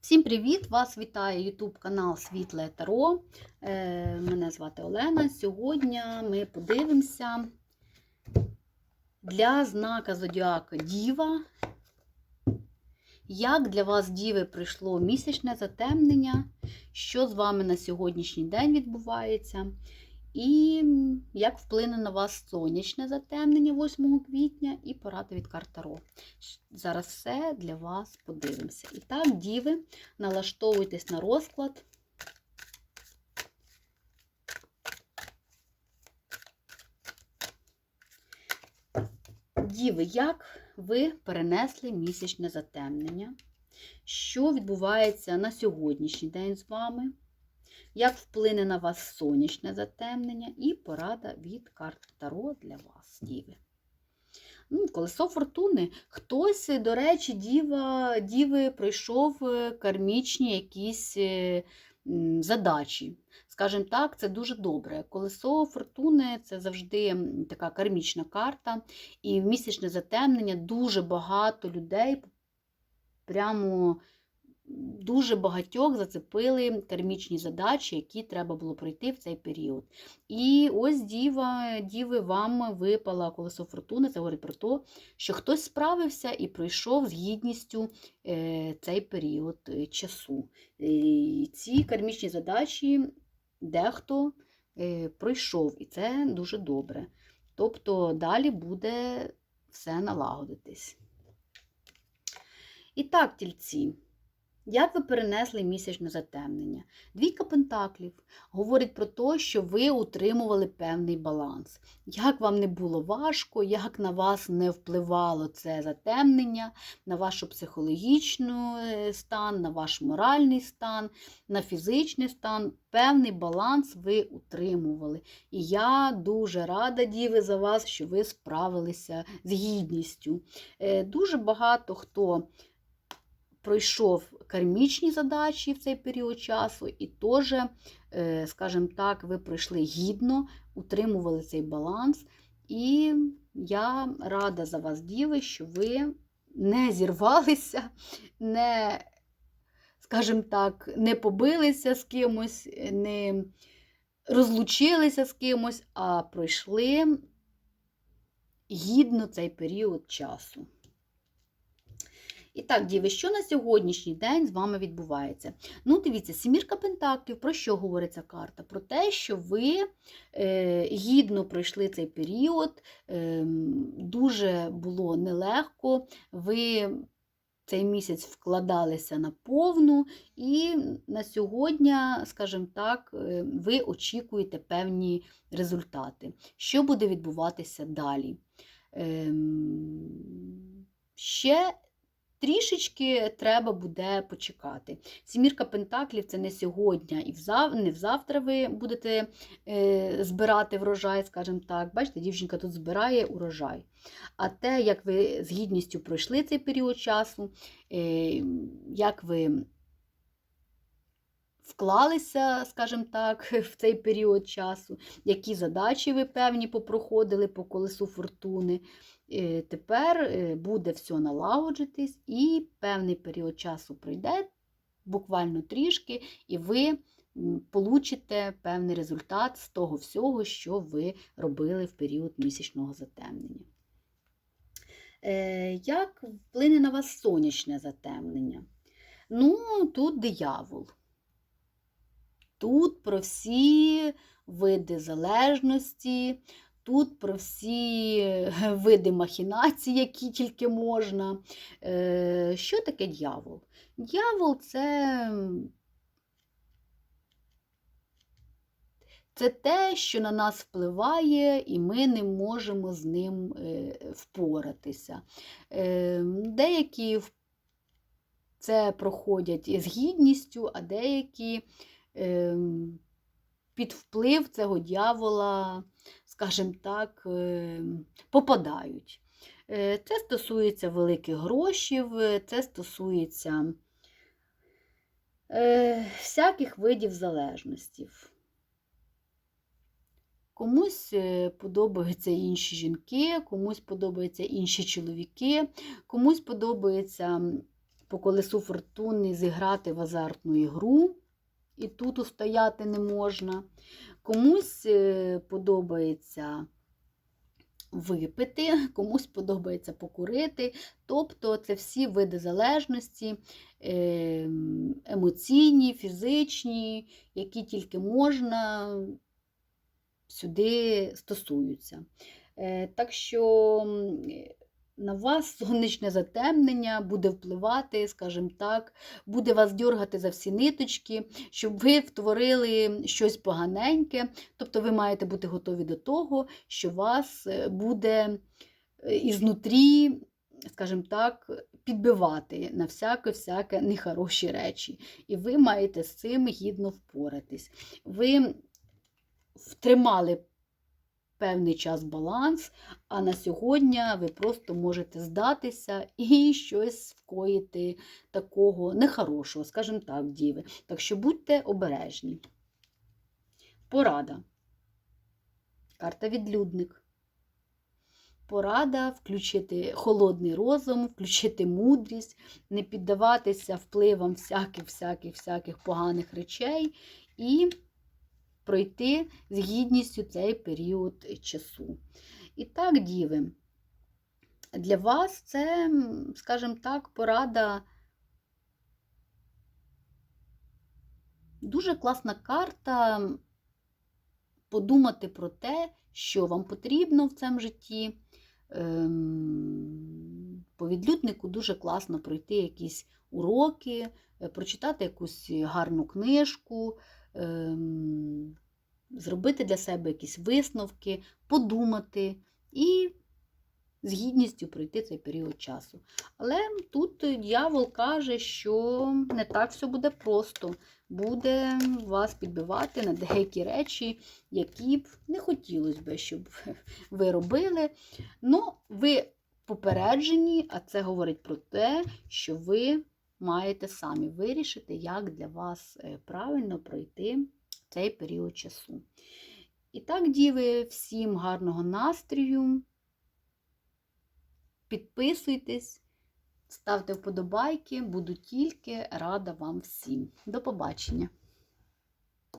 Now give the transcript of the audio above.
Всім привіт! Вас вітає YouTube канал Світле Таро. Е, Мене звати Олена. Сьогодні ми подивимося для знака Зодіака Діва. Як для вас, Діви, прийшло місячне затемнення, що з вами на сьогоднішній день відбувається, і як вплине на вас сонячне затемнення 8 квітня і порада від карт Таро. Зараз все для вас подивимося. І так, діви, налаштовуйтесь на розклад. Діви, як ви перенесли місячне затемнення? Що відбувається на сьогоднішній день з вами? Як вплине на вас сонячне затемнення і порада від карт Таро для вас, Діви. Ну, Колесо фортуни. Хтось, до речі, діва, діви пройшов кармічні якісь задачі. Скажімо так, це дуже добре. Колесо фортуни це завжди така кармічна карта, і в місячне затемнення дуже багато людей прямо дуже багатьох зацепили кармічні задачі, які треба було пройти в цей період. І ось діва, діви вам випала колесо фортуни. Це говорить про те, що хтось справився і пройшов з гідністю цей період часу. І ці кармічні задачі дехто пройшов, і це дуже добре. Тобто далі буде все налагодитись. І так, тільці. Як ви перенесли місячне затемнення? Двійка пентаклів говорить про те, що ви утримували певний баланс. Як вам не було важко, як на вас не впливало це затемнення, на вашу психологічний стан, на ваш моральний стан, на фізичний стан, певний баланс ви утримували. І я дуже рада, діви, за вас, що ви справилися з гідністю. Дуже багато хто пройшов кармічні задачі в цей період часу, і теж, скажімо так, ви пройшли гідно, утримували цей баланс. І я рада за вас, діви, що ви не зірвалися, не, скажімо так, не побилися з кимось, не розлучилися з кимось, а пройшли гідно цей період часу. І так, діви, що на сьогоднішній день з вами відбувається? Ну, дивіться, сімірка Пентаклів, про що говорить ця карта? Про те, що ви е, гідно пройшли цей період, е, дуже було нелегко, ви цей місяць вкладалися на повну, і на сьогодні, скажімо так, е, ви очікуєте певні результати. Що буде відбуватися далі? Е, ще Трішечки треба буде почекати. Сімірка Пентаклів це не сьогодні і взав, не взавтра ви будете е, збирати врожай, скажімо так. Бачите, дівчинка тут збирає урожай. А те, як ви з гідністю пройшли цей період часу, е, як ви вклалися, скажімо так, в цей період часу, які задачі ви певні попроходили по колесу фортуни. Е, тепер е, буде все налагоджитись, і певний період часу пройде, буквально трішки, і ви получите певний результат з того всього, що ви робили в період місячного затемнення. Е, як вплине на вас сонячне затемнення? Ну, тут диявол. Тут про всі види залежності, тут про всі види махінацій, які тільки можна. Е, що таке дьявол? Дьявол це це те, що на нас впливає, і ми не можемо з ним е, впоратися. Е, деякі це проходять з гідністю, а деякі під вплив цього дьявола скажімо так, е, попадають. Е, це стосується великих грошів, це стосується е, всяких видів залежностів. Комусь подобаються інші жінки, комусь подобаються інші чоловіки, комусь подобається по колесу фортуни зіграти в азартну ігру, і тут устояти не можна. Комусь е, подобається випити, комусь подобається покурити. Тобто це всі види залежності, е, емоційні, фізичні, які тільки можна сюди стосуються. Е, Так що на вас сонячне затемнення буде впливати, скажімо так, буде вас дергати за всі ниточки, щоб ви втворили щось поганеньке. Тобто ви маєте бути готові до того, що вас е, буде е, ізнутрі, скажімо так, підбивати на всяке-всяке нехороші речі. І ви маєте з цим гідно впоратись. Ви втримали певний час баланс, а на сьогодні ви просто можете здатися і щось вкоїти такого нехорошого, скажімо так, діви. Так що будьте обережні. Порада. Карта відлюдник. Порада включити холодний розум, включити мудрість, не піддаватися впливам всяких, всяких, всяких поганих речей і пройти з гідністю цей період часу. І так, діви, для вас це, скажімо так, порада. Дуже класна карта подумати про те, що вам потрібно в цьому житті. Ем, По відлюднику дуже класно пройти якісь уроки, е, прочитати якусь гарну книжку, зробити для себе якісь висновки, подумати і з гідністю пройти цей період часу. Але тут дьявол каже, що не так все буде просто. Буде вас підбивати на деякі речі, які б не хотілося б, щоб ви робили. Ну, ви попереджені, а це говорить про те, що ви маєте самі вирішити, як для вас е, правильно пройти цей період часу. І так, діви, всім гарного настрою. Підписуйтесь, ставте вподобайки, буду тільки рада вам всім. До побачення!